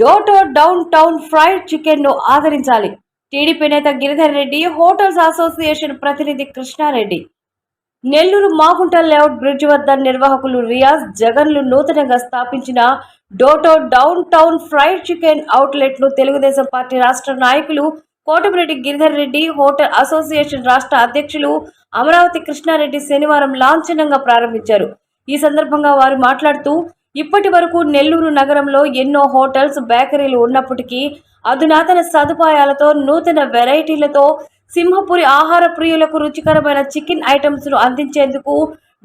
డోటో down town fried చికెన్ను ఆదరించాలి. TDP నేత గిరిధర్ రెడ్డి హోటల్స్ అసోసియేషన్ ప్రతినిధి కృష్ణారెడ్డి. నెల్లూరు మాగుంట లేఅవుట్ బ్రిడ్జ్ వద్ద నిర్వాహకులు రియాజ్ జగన్లు నూతనంగా స్థాపించిన డోటో డౌన్ టౌన్ ఫ్రైడ్ చికెన్ అవుట్లెట్ను తెలుగుదేశం పార్టీ రాష్ట్ర నాయకులు కోటమిరెడ్డి గిరిధర్ రెడ్డి హోటల్ అసోసియేషన్ రాష్ట్ర అధ్యక్షులు అమరావతి కృష్ణారెడ్డి శనివారం లాంఛనంగా ప్రారంభించారు. ఈ సందర్భంగా వారు మాట్లాడుతూ ఇప్పటి వరకు నెల్లూరు నగరంలో ఎన్నో హోటల్స్ బేకరీలు ఉన్నప్పటికీ అధునాతన సదుపాయాలతో నూతన వెరైటీలతో సింహపురి ఆహార ప్రియులకు రుచికరమైన చికెన్ ఐటమ్స్ను అందించేందుకు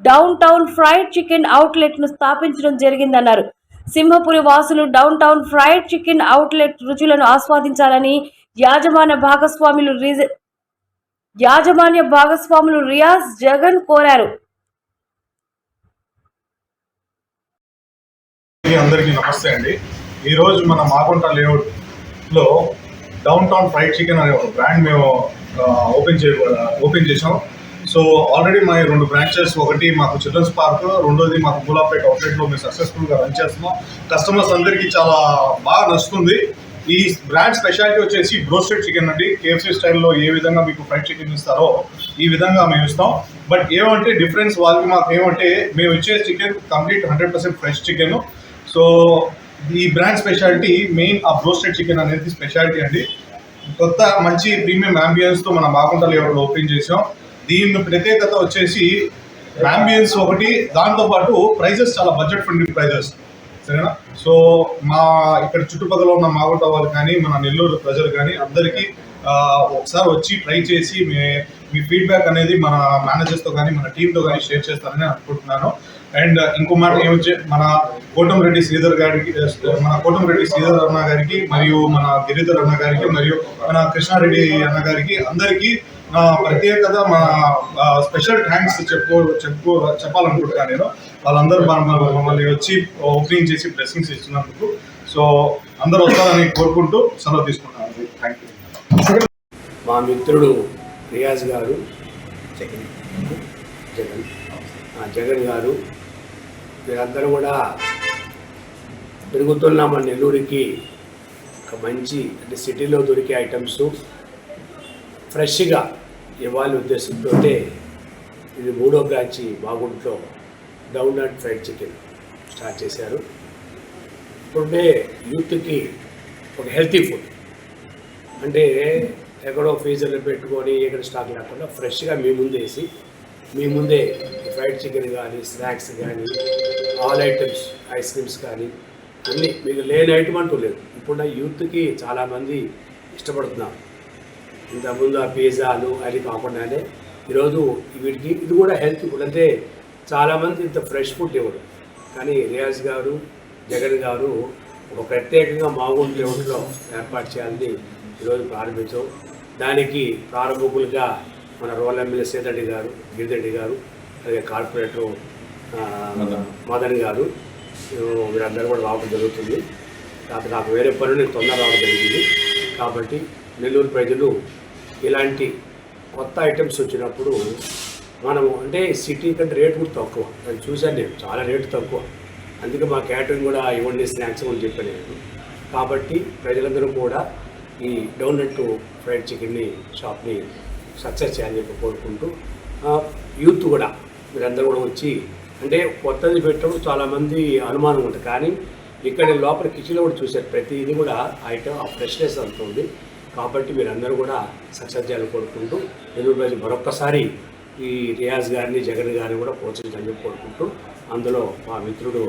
డౌన్ టౌన్ ఫ్రైడ్ చికెన్ అవుట్లెట్ను స్థాపించడం జరిగిందన్నారు. సింహపురి వాసులు down town fried chicken outlet రుచులను ఆస్వాదించాలని యాజమాన్య భాగస్వాములు యాజమాన్య భాగస్వాములు రియాజ్ జగన్ కోరారు. అందరికీ నమస్తే అండి. ఈరోజు మన మాగుంట లేఅవుట్లో డౌన్ టౌన్ ఫ్రైడ్ చికెన్ అనే ఒక బ్రాండ్ మేము ఓపెన్ చే ఓపెన్ చేసాం సో ఆల్రెడీ మా రెండు బ్రాంచెస్ ఒకటి మాకు చిల్డ్రన్స్ పార్క్ రెండోది మాకు గులాబ్పేట అవుట్లెట్లో మేము సక్సెస్ఫుల్గా రన్ చేస్తున్నాం. కస్టమర్స్ అందరికీ చాలా బాగా నచ్చుతుంది. ఈ బ్రాండ్ స్పెషాలిటీ వచ్చేసి బ్రోస్టెడ్ చికెన్ అండి. కేఎఫ్సీ స్టైల్లో ఏ విధంగా మీకు ఫ్రైడ్ చికెన్ ఇస్తారో ఈ విధంగా మేము ఇస్తాం. బట్ ఏమంటే డిఫరెన్స్ వాళ్ళకి మాకు ఏమంటే మేము ఇచ్చే chicken complete hundred percent fresh chicken. So ఈ బ్రాండ్ స్పెషాలిటీ మెయిన్ ఆ బ్రోస్టెడ్ చికెన్ అనేది స్పెషాలిటీ అండి. కొత్త మంచి ప్రీమియం అంబియన్స్తో మన బాగుంట ఎవరు ఓపెన్ చేసాం. దీని ప్రత్యేకత వచ్చేసి అంబియన్స్ ఒకటి దాంతోపాటు ప్రైజెస్ చాలా బడ్జెట్ ఫ్రెండ్లీ ప్రైజెస్. సరేనా? సో మా ఇక్కడ చుట్టుపక్కల ఉన్న మాగుంట వాళ్ళు కానీ మన నెల్లూరు ప్రజలు కానీ అందరికీ ఒకసారి వచ్చి ట్రై చేసి మీ మీ ఫీడ్బ్యాక్ అనేది మన మేనేజర్స్తో కానీ మన టీంతో కానీ షేర్ చేస్తారని అనుకుంటున్నాను. అండ్ ఇంకో మాట ఏమొచ్చి మన కోటం రెడ్డి శ్రీధర్ గారికి మన కోటం రెడ్డి శ్రీధర్ అన్న గారికి మరియు మన గిరిధర్ అన్న గారికి మరియు మన కృష్ణారెడ్డి అన్న గారికి అందరికీ నా ప్రత్యేకత మా స్పెషల్ థ్యాంక్స్ చెప్పుకో చెప్పుకో చెప్పాలనుకుంటున్నాను నేను. వాళ్ళందరూ మన మమ్మల్ని వచ్చి ఓపెనింగ్ చేసి బ్లెస్సింగ్స్ ఇచ్చినందుకు సో అందరూ వస్తారని కోరుకుంటూ సెలవు తీసుకుంటున్నాను. మా మిత్రుడు రియాజ్ గారు జగన్ జగన్ జగన్ గారు వీరందరూ కూడా పెరుగుతున్న మన నెల్లూరికి ఒక మంచి అంటే సిటీలో దొరికే ఐటమ్స్ ఫ్రెష్గా ఇవ్వాలి ఉద్దేశంతో ఇది మూడో branch బాగుంట్లో down and fried chicken start చేశారు. ఇప్పుడే యూత్కి ఒక హెల్తీ ఫుడ్. అంటే ఎక్కడో ఫ్రీజర్లో పెట్టుకొని ఎక్కడ స్టాక్ లేకుండా ఫ్రెష్గా మీ ముందేసి మీ ముందే ఫ్రైడ్ చికెన్ కానీ స్నాక్స్ కానీ ఆల్ ఐటమ్స్ ఐస్ క్రీమ్స్ కానీ అన్నీ మీకు లేని ఐటమ్ అంటూ లేదు. ఇప్పుడు నా యూత్కి చాలామంది ఇష్టపడుతున్నారు. ఇంతకుముందు ఆ పిజ్జాలు అది కాకుండానే ఈరోజు వీటికి ఇది కూడా హెల్త్ ఫుడ్ అంటే చాలామంది ఇంత ఫ్రెష్ ఫుడ్ ఇవ్వరు. కానీ రియాజ్ గారు జగన్ గారు ఒక ప్రత్యేకంగా మాగుండే ఒంట్లో ఏర్పాటు చేయాలని ఈరోజు ప్రారంభించాం. దానికి ప్రారంభకులుగా మన రోల్ ఎమ్మెల్యే సీతరెడ్డి గారు గిరిరెడ్డి గారు అలాగే కార్పొరేటర్ మదన్. గారు. వీరందరూ కూడా రావడం జరుగుతుంది. కాకపోతే నాకు వేరే పనులు నేను తొందర రావడం జరిగింది. కాబట్టి నెల్లూరు ప్రజలు ఇలాంటి కొత్త ఐటమ్స్ వచ్చినప్పుడు మనము అంటే సిటీ కంటే రేటు కూడా తక్కువ. నేను చూశాను నేను చాలా రేటు తక్కువ. అందుకే మా క్యాటరింగ్ కూడా ఇవ్వండి స్నాక్స్ అని చెప్పాను కాబట్టి ప్రజలందరూ కూడా ఈ డౌన్ నెట్ ఫ్రైడ్ చికెన్ని షాప్ని సక్సెస్ చేయాలని చెప్పి కోరుకుంటూ యూత్ కూడా మీరందరూ కూడా వచ్చి అంటే కొత్తది పెట్టడం చాలామంది అనుమానం ఉంటుంది. కానీ ఇక్కడ లోపల కిచెన్లో కూడా చూశారు ప్రతి ఇది కూడా ఐటమ్ ఆ ఫ్రెష్నెస్ అంత ఉంది. కాబట్టి మీరందరూ కూడా సక్సెస్ చేయాలని కోరుకుంటూ నెల్లూరు మరొక్కసారి ఈ రియాజ్ గారిని జగన్ గారిని కూడా ప్రోత్సహించాలని చెప్పి కోరుకుంటూ అందులో మా మిత్రుడు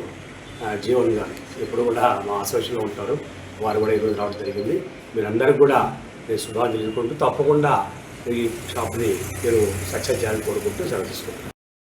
జీవన్ గారు ఎప్పుడు కూడా మా అసోసియేషన్లో ఉంటారు. వారు కూడా ఈరోజు రావడం జరిగింది. మీరందరికీ కూడా నేను శుభాలు తెలుసుకుంటూ తప్పకుండా ఈ షాప్ని మీరు సక్సెస్ చేయాలని కోరుకుంటూ సెలవు తీసుకుంటాను